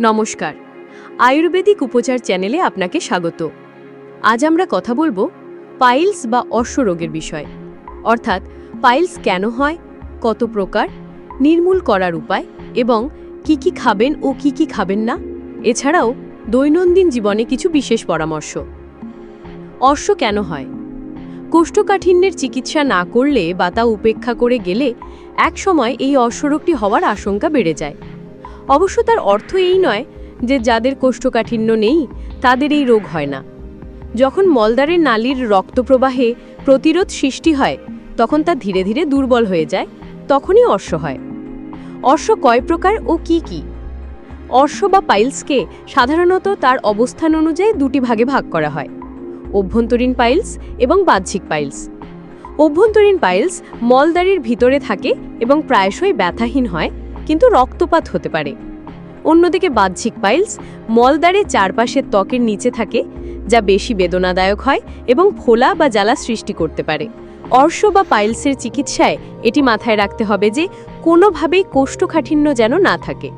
নমস্কার। আয়ুর্বেদিক উপচার চ্যানেলে আপনাকে স্বাগত। আজ আমরা কথা বলব পাইলস বা অশ্বরোগের বিষয়। অর্থাৎ পাইলস কেন হয়, কত প্রকার, নির্মূল করার উপায় এবং কি কি খাবেন ও কি কি খাবেন না, এছাড়াও দৈনন্দিন জীবনে কিছু বিশেষ পরামর্শ। অশ্ব কেন হয়? কোষ্ঠকাঠিন্যের চিকিৎসা না করলে বা তা উপেক্ষা করে গেলে একসময় এই অশ্বরোগটি হওয়ার আশঙ্কা বেড়ে যায়। অবশ্য তার অর্থ এই নয় যে যাদের কোষ্ঠকাঠিন্য নেই, তাদের এই রোগ হয় না। যখন মলদারের নালীর রক্তপ্রবাহে প্রতিরোধ সৃষ্টি হয়, তখন তা ধীরে ধীরে দুর্বল হয়ে যায়, তখনই অর্শ হয়। অর্শ কয় প্রকার ও কি কি? অর্শ বা পাইলসকে সাধারণত তার অবস্থান অনুযায়ী দুটি ভাগে ভাগ করা হয়, অভ্যন্তরীণ পাইলস এবং বাহ্যিক পাইলস। অভ্যন্তরীণ পাইলস মলদারির ভিতরে থাকে এবং প্রায়শই ব্যথাহীন হয় কিন্তু রক্তপাত হতে পারে। অন্যদিকে বাহ্যিক পাইলস মলদারের চারপাশের ত্বকের নিচে থাকে, যা বেশি বেদনাদায়ক হয় এবং ফোলা বা জ্বালা সৃষ্টি করতে পারে। অর্শ বা পাইলসের চিকিৎসায় এটি মাথায় রাখতে হবে যে, কোনোভাবেই কোষ্ঠকাঠিন্য যেন না থাকে।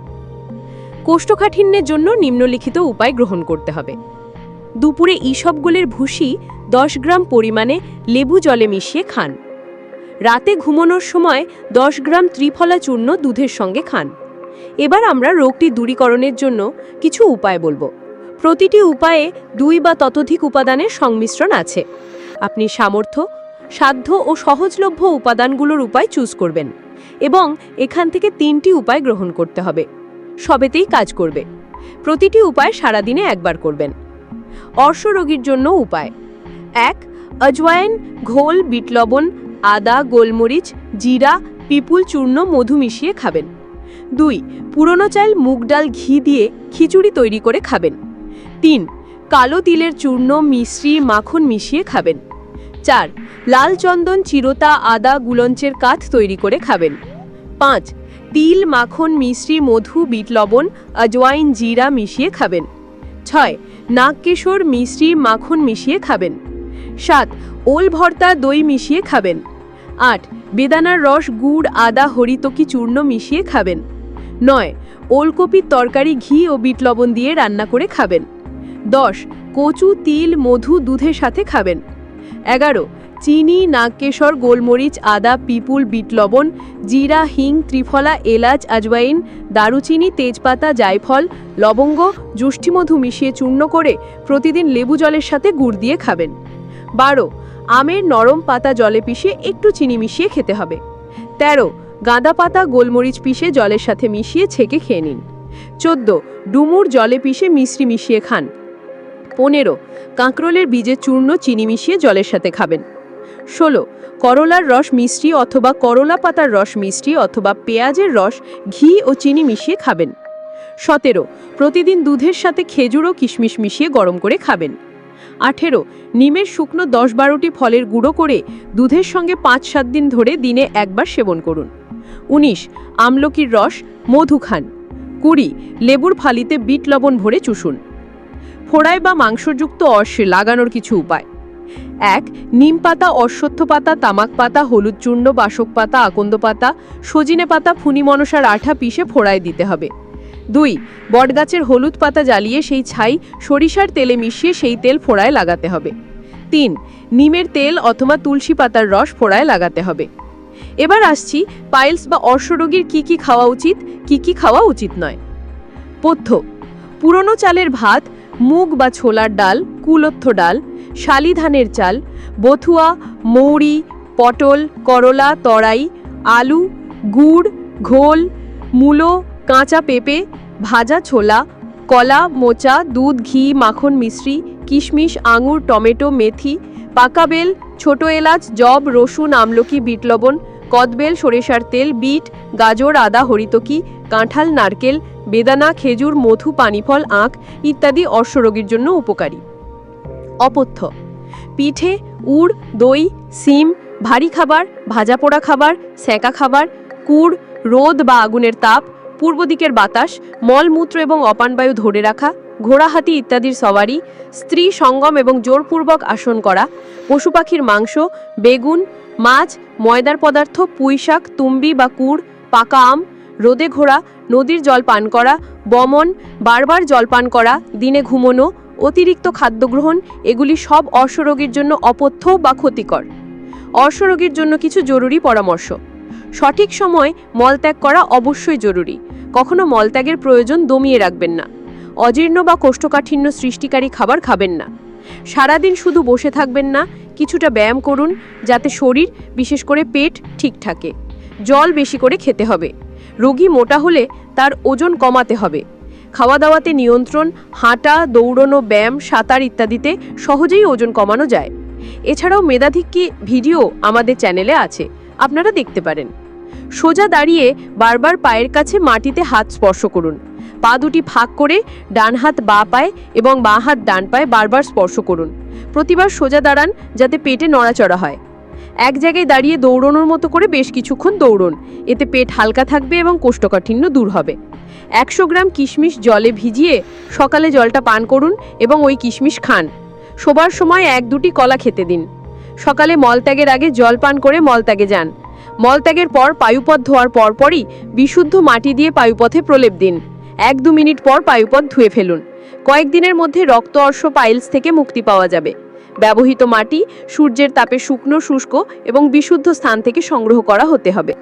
কোষ্ঠকাঠিন্যের জন্য নিম্নলিখিত উপায় গ্রহণ করতে হবে। দুপুরে ইসবগুলের ভুসি দশ গ্রাম পরিমাণে লেবু জলে মিশিয়ে খান। রাতে ঘুমানোর সময় দশ গ্রাম ত্রিফলা চূর্ণ দুধের সঙ্গে খান। এবার আমরা রোগটি দূরীকরণের জন্য কিছু উপায় বলব। প্রতিটি উপায়ে দুই বা ততোধিক উপাদানের সংমিশ্রণ আছে। আপনি সামর্থ্য, সাধ্য ও সহজলভ্য উপাদানগুলোর উপায় চুজ করবেন এবং এখান থেকে তিনটি উপায় গ্রহণ করতে হবে। সবেতেই কাজ করবে। প্রতিটি উপায় সারাদিনে একবার করবেন। অর্শ রোগীর জন্য উপায়। এক, অজওয়াইন, ঘোল, বিট লবণ আদা, গোলমরিচ, জিরা, পিপুল চূর্ণ, মধু মিশিয়ে খাবেন। দুই, পুরনো চাল, মুগ ডাল, ঘি দিয়ে খিচুড়ি তৈরি করে খাবেন। তিন, কালো তিলের চূর্ণ, মিশ্রি, মাখন মিশিয়ে খাবেন। চার, লাল চন্দন, চিরতা, আদা, গুলঞ্চের কাঠ তৈরি করে খাবেন। পাঁচ, তিল, মাখন, মিশ্রি, মধু, বিট লবণ আজওয়াইন জিরা মিশিয়ে খাবেন। ছয়, নাগকেশর, মিশ্রি, মাখন মিশিয়ে খাবেন। সাত ওল ভর্তা দই মিশিয়ে খাবেন। আট, বেদানার রস, গুড়, আদা, হরিতকি চূর্ণ মিশিয়ে খাবেন। নয় ওলকপির তরকারি, ঘি ও বিট লবণ দিয়ে রান্না করে খাবেন। দশ, কচু, তিল, মধু দুধের সাথে খাবেন। এগারো, চিনি, নাগকেশর, গোলমরিচ, আদা, পিপুল, বিট লবণ, জিরা, হিং, ত্রিফলা, এলাচ, আজওয়াইন, দারুচিনি, তেজপাতা, জায়ফল, লবঙ্গ যষ্ঠিমধু মিশিয়ে চূর্ণ করে প্রতিদিন লেবু জলের সাথে গুড় দিয়ে খাবেন। বারো আমের নরম পাতা জলে পিষে একটু চিনি মিশিয়ে খেতে হবে। তেরো, গাঁদা পাতা গোলমরিচ পিষে জলের সাথে মিশিয়ে ছেঁকে খেয়ে নিন। চোদ্দ, ডুমুর জলে পিষে মিশ্রি মিশিয়ে খান। পনেরো, কাঁকরোলের বীজের চূর্ণ চিনি মিশিয়ে জলের সাথে খাবেন। ষোলো, করলার রস মিষ্টি অথবা করলা পাতার রস মিষ্টি অথবা পেঁয়াজের রস, ঘি ও চিনি মিশিয়ে খাবেন। সতেরো, প্রতিদিন দুধের সাথে খেজুর ও কিশমিশ মিশিয়ে গরম করে খাবেন। আঠেরো, নিমের শুকনো দশ বারোটি ফলের গুঁড়ো করে দুধের সঙ্গে পাঁচ সাত দিন ধরে দিনে একবার সেবন করুন। উনিশ, আমলকির রস, মধু খান। কুড়ি, লেবুর ফালিতে বিট লবণ ভরে চুষুন। ফোড়ায় বা মাংসযুক্ত অশ্বে লাগানোর কিছু উপায়। এক, নিম পাতা, অশ্বত্থ পাতা, তামাক পাতা, হলুদ চূর্ণ, বাসক পাতা, আকন্দ পাতা, সজিনে পাতা, ফুনি মনসার আঠা পিষে ফোড়ায় দিতে হবে। দুই, বটগাছের হলুদ পাতা জ্বালিয়ে সেই ছাই সরিষার তেলে মিশিয়ে সেই তেল ফোড়ায় লাগাতে হবে। তিন, নিমের তেল অথবা তুলসী পাতার রস ফোড়ায় লাগাতে হবে। এবার আসছি পাইলস বা অর্শরোগীর কি কি খাওয়া উচিত, কি কি খাওয়া উচিত নয়। পথ্য পুরনো চালের ভাত, মুগ বা ছোলার ডাল, কুলত্থ ডাল শালি ধানের চাল, বথুয়া, মৌরি, পটল, করলা, তরাই, আলু, গুড়, ঘোল, মূলো, কাঁচা পেঁপে ভাজা ছোলা, কলা, মোচা, দুধ, ঘি, মাখন মিশ্রি, কিশমিশ, আঙুর, টমেটো, মেথি, পাকা বেল, ছোট এলাচ, জব, রসুন, আমলকি, বিট লবণ, কদবেল, সরিষার তেল, বিট, গাজর, আদা, হরিতকি, কাঁঠাল, নারকেল, বেদানা, খেজুর, মধু, পানিফল, আখ ইত্যাদি অশ্বরোগীর জন্য উপকারী। অপথ্য। পিঠে উড়, দই, সিম, ভারী খাবার, ভাজা পোড়া খাবার সেঁকা খাবার, কুড়, রোদ বা আগুনের তাপ পূর্ব দিকের বাতাস মলমূত্র এবং অপানবায়ু ধরে রাখা, ঘোড়াহাতি ইত্যাদির সওয়ারি, স্ত্রী সঙ্গম এবং জোরপূর্বক আসন করা, পশু পাখির মাংস, বেগুন, মাছ, ময়দার পদার্থ পুঁইশাক তুম্বি বা কুড়, পাকা আম, রোদে ঘোরা, নদীর জল পান করা, বমন, বারবার জল পান করা, দিনে ঘুমোনো, অতিরিক্ত খাদ্য গ্রহণ, এগুলি সব অর্শরোগীর জন্য অপথ্য বা ক্ষতিকর। অর্শরোগীর জন্য কিছু জরুরি পরামর্শ। সঠিক সময় মলত্যাগ করা অবশ্যই জরুরি। কখনো মলত্যাগের প্রয়োজন দমিয়ে রাখবেন না। অজীর্ণ বা কোষ্ঠকাঠিন্য সৃষ্টিকারী খাবার খাবেন না। সারাদিন শুধু বসে থাকবেন না, কিছুটা ব্যায়াম করুন, যাতে শরীর, বিশেষ করে পেট, ঠিক থাকে। জল বেশি করে খেতে হবে। রোগী মোটা হলে তার ওজন কমাতে হবে। খাওয়া দাওয়াতে নিয়ন্ত্রণ, হাঁটা, দৌড়নো, ব্যায়াম, সাঁতার ইত্যাদিতে সহজেই ওজন কমানো যায়। এছাড়াও মেধাধিক্যি ভিডিও আমাদের চ্যানেলে আছে। আপনারা দেখতে পারেন। সোজা দাঁড়িয়ে বারবার পায়ের কাছে মাটিতে হাত স্পর্শ করুন। পা দুটি ফাঁক করে ডান হাত বা পায়ে এবং বাঁ হাত ডান পায়ে বারবার স্পর্শ করুন। প্রতিবার সোজা দাঁড়ান যাতে পেটে নড়াচড়া হয়। এক জায়গায় দাঁড়িয়ে দৌড়নোর মতো করে বেশ কিছুক্ষণ দৌড়ন। এতে পেট হালকা থাকবে এবং কোষ্ঠকাঠিন্য দূর হবে। একশো গ্রাম কিশমিশ জলে ভিজিয়ে সকালে জলটা পান করুন এবং ওই কিশমিশ খান। শোবার সময় এক দুটি কলা খেতে দিন। সকালে মলত্যাগের আগে জল পান করে মলত্যাগে যান। মলত্যাগের পর পায়ুপথ ধোয়ার পরপরই বিশুদ্ধ মাটি দিয়ে পায়ুপথে প্রলেপ দিন। এক দু মিনিট পর পায়ুপথ ধুয়ে ফেলুন। কয়েকদিনের মধ্যে রক্ত অর্শ পাইলস থেকে মুক্তি পাওয়া যাবে। ব্যবহৃত মাটি সূর্যের তাপে শুকনো, শুষ্ক এবং বিশুদ্ধ স্থান থেকে সংগ্রহ করা হতে হবে।